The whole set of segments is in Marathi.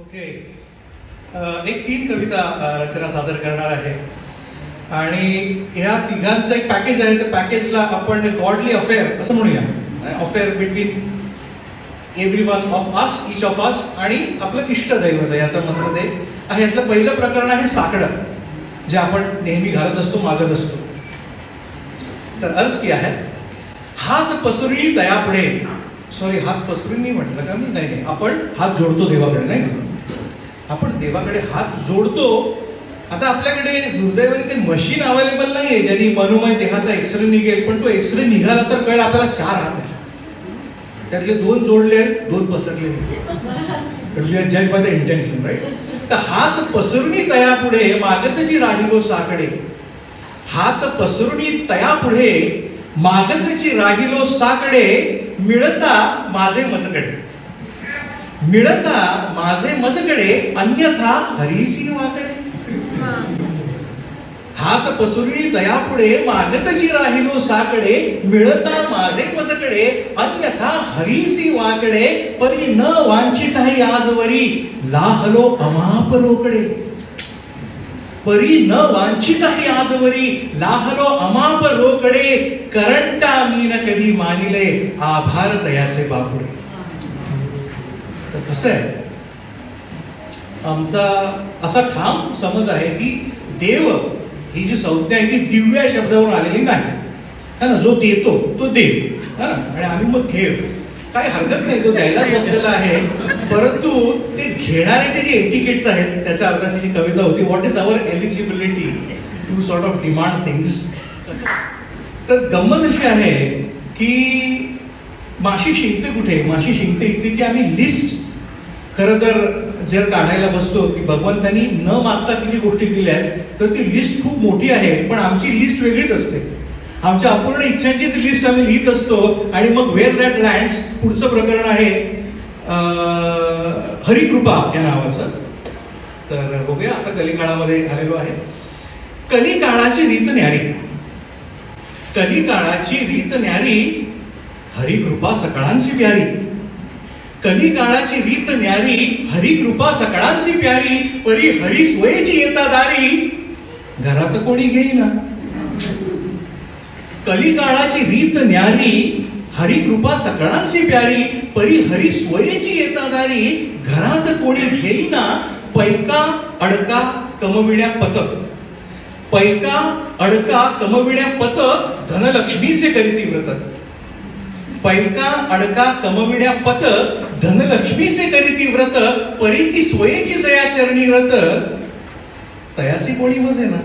ओके. एक तीन कविता रचना सादर करणार आहे. आणि ह्या तिघांचं एक पॅकेज आहे त्या पॅकेजला आपण गॉडली अफेअर असं म्हणूया. Affair between every one of us each of us आणि आपलं इष्टदैवत याचं म्हणणं ते आहे. यातलं पहिलं प्रकरण आहे साकडं जे आपण नेहमी घालत असतो मागत असतो. तर अर्ज की आहे हात पसरणी दयापुढे सॉरी हात पसरून मी म्हटलं का मी? नाही नाही. आपण हात जोडतो देवाकडे नाही आपण देवाकडे हात जोडतो. आता आपल्याकडे दुर्दैवाने ते मशीन अवेलेबल नाही आहे ज्यांनी मनोमय देहाचा एक्सरे निघेल पण तो एक्सरे निघाला तर कळ आपल्याला चार हात आहेत. त्यातले दोन जोडले आहेत दोन पसरले जज बाय द इंटेन्शन राईट तर हात पसरुनी तयापुढे मागतची राहिलो साकडे. हात पसरुनी तयापुढे मागतची राहिलो साकडे मिळता माझे मजकडे मिळता माझे मजकडे अन्यथा हरीसी वाकडे. हात पसरुनी दयापुढे मागतची राहिलो साकडे मिळता माझे मजकडे अन्यथा हरीसी वाकडे परी न वांछित आहे आजवरी लाहलो अमाप रोकडे. परी न वांछित आहे आजवरी लाहलो अमाप रोकडे करंटा मी न कधी मानिले आभार तयाचे बापुडे. तर कसं आहे? आमचा असा ठाम समज आहे की देव ही जी संज्ञा आहे ती दिव्य शब्दावरून आलेली नाही. है ना? जो देतो तो देव. है ना? आणि आम्ही मग घेव काही हरकत नाही तो द्यायलाच बसलेला आहे. परंतु ते घेणाऱ्याचे जे एटिकेट्स आहेत त्याच्या अर्थाची जी कविता होती what is our eligibility to sort of demand things तर गंमत अशी आहे की माशी शिंकते कुठे? माशी शिंकते इथे की आम्ही लिस्ट खरं तर जर काढायला बसतो की भगवंतांनी न मागता किती गोष्टी दिल्या आहेत तर ती लिस्ट खूप मोठी आहे पण आमची लिस्ट वेगळीच असते. आमच्या अपूर्ण इच्छांचीच लिस्ट आम्ही लिहित असतो आणि मग वेअर दॅट लँड्स पुढचं प्रकरण आहे हरिकृपा या नावाचं. तर बघूया आता कलिकाळामध्ये आलेलो आहे. कलिकाळाची रीत न्यारी. कलिकाळाची रीत न्यारी हरिकृपा सकाळांची प्यारी कली काळाची रीत न्यारी हरिकृपा सकळांची प्यारी परी हरी सोयेची येता दारी. घरात कोणी घेईना कली काळाची रीत न्यारी हरिकृपा सकळांची प्यारी परी हरी सोयेची येता दारी. घरात कोणी घेईना पैका अडका कमविण्या पतक पैका अडका कमविण्या पतक धनलक्ष्मीचे करीती व्रत पैका अडका कमविण्या पत धनलक्ष्मीचे करीती व्रत परी ती स्वयची जया चरणी व्रत. तयासी कोणी वजे ना?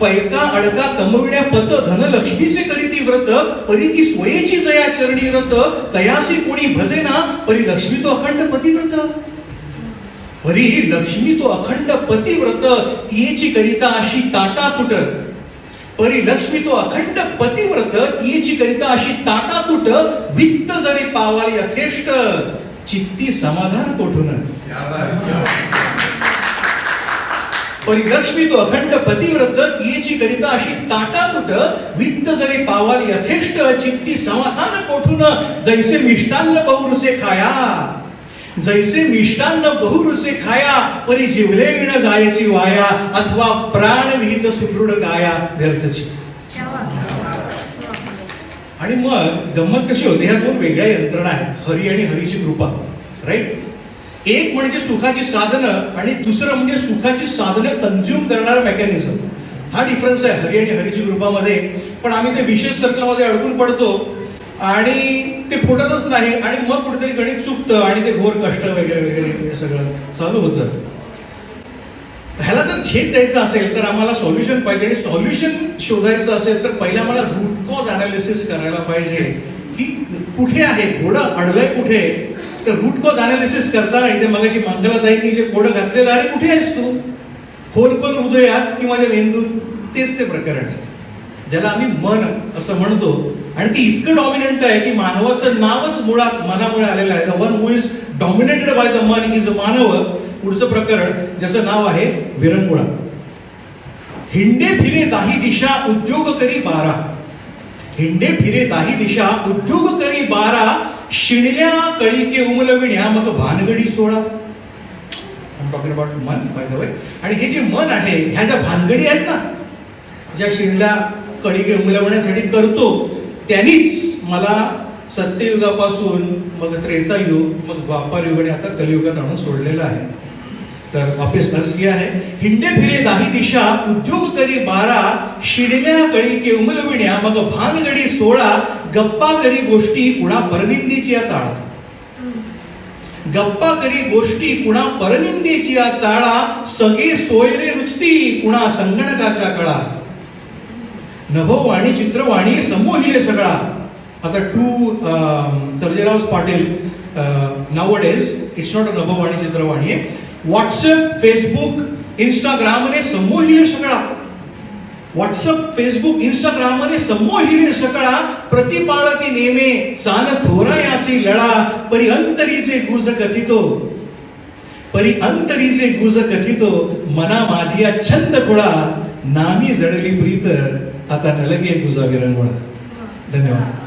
पैका अडका कमविण्या पत धनलक्ष्मीचे करीती व्रत परी ती सोयेची जया चरणी व्रत. तयासी कोणी भजेना परी लक्ष्मी तो अखंड पतिव्रत परी लक्ष्मी तो अखंड पतिव्रत तियेची करिता अशी ताटा तुटत परी लक्ष्मी तो अखंड पतिव्रत तियेची करिता अशी ताटा तुट वित्त जरी पावाल यथेष्ट चित्ती समाधान कोठून? परी लक्ष्मी तो अखंड पतिव्रत तियेची करिता अशी ताटा तुट वित्त जरी पावाल यथेष्ट चित्ती समाधान कोठून? जैसे मिष्टान्न बहुरुसे खाया। जैसे मिष्टान्न बहुरुचे खाया परी जिवले विण जायची वाया अथवा प्राण विहित सुदृढ गाया व्यर्थची आणि मग गंमत कशी होते? ह्या दोन वेगळ्या यंत्रणा आहेत हरी आणि हरीची कृपा राईट एक म्हणजे सुखाची साधनं आणि दुसरं म्हणजे सुखाची साधनं कन्झ्युम करणार मेकॅनिझम हा डिफरन्स आहे हरी आणि हरीची कृपामध्ये. पण आम्ही ते विशेष सर्कलमध्ये अडकून पडतो आणि ते फुटतच नाही आणि मग कुठेतरी गणित चुकतं आणि ते घोर कष्ट वगैरे वगैरे हे सगळं चालू होतं. ह्याला जर छेद द्यायचा असेल तर आम्हाला सॉल्युशन पाहिजे आणि सॉल्युशन शोधायचं असेल तर पहिला आम्हाला रूटकॉज अनालिसिस करायला पाहिजे की कुठे आहे घोडं अडलंय कुठे? तर रूटकॉज अनालिसिस करताना इथे मगाशी मंगलाताईंनी जे घोडं घातलेलं आहे कुठे आहेस तू? खोल खोल हृदयात किंवा माझ्या मेंदूत तेच ते प्रकरण. आहे ज्याला आम्ही मन असं म्हणतो. आणि ती इतकं डॉमिनंट आहे की मानवाचं नावच मुळात मनामुळे आलेलं आहे. The one who is dominated by the man is a manav. पुढचं प्रकरण ज्याचं नाव आहे विरंगुळा. हिंडे फिरे दाही दिशा उद्योग करी बारा. हिंडे फिरे दाही दिशा उद्योग करी बारा. शिणल्या कळीके उमलविण्या मग भानगडी सोळा. Talking about man by the way आणि हे जे मन आहे ह्या ज्या भानगडी आहेत ना ज्या शिणल्या कळिके उमलवण्यासाठी करतो. त्यांनीच मला सत्ययुगापासून मग त्रेतायुग मग व्यापार युग आणि आता कलियुगात आणून सोडलेलं आहे. तर वापस अर्ज आहे. हिंडे फिरे दाही दिशा उद्योग करी बारा शिडल्या कळी उमलविण्या मग भानगडी सोळा गप्पा करी गोष्टी कुणा परनिंदीची या चाळा. गप्पा करी गोष्टी कुणा परनिंदीची या चाळा सगळे सोयरे रुचती कुणा संगणकाचा कळा. नभोवाणी चित्रवाणी समोहिले सगळा. आता to Sarjerao Patil nowadays it's not a nabhovani चित्रवाणी आहे. व्हॉट्सअप फेसबुक इंस्टाग्रामने समोहिले सगळा. व्हॉट्सअप फेसबुक इंस्टाग्रामने समोहिले सगळा. प्रतिपाळती नेमे सान थोरायासी लळा. परी अंतरीचे गुज कथितो. परी अंतरीचे गुज कथितो. मना माझी छंद कुळा. नामी जडली प्रीत. आता नलगे तुझा विरंगुळा. धन्यवाद.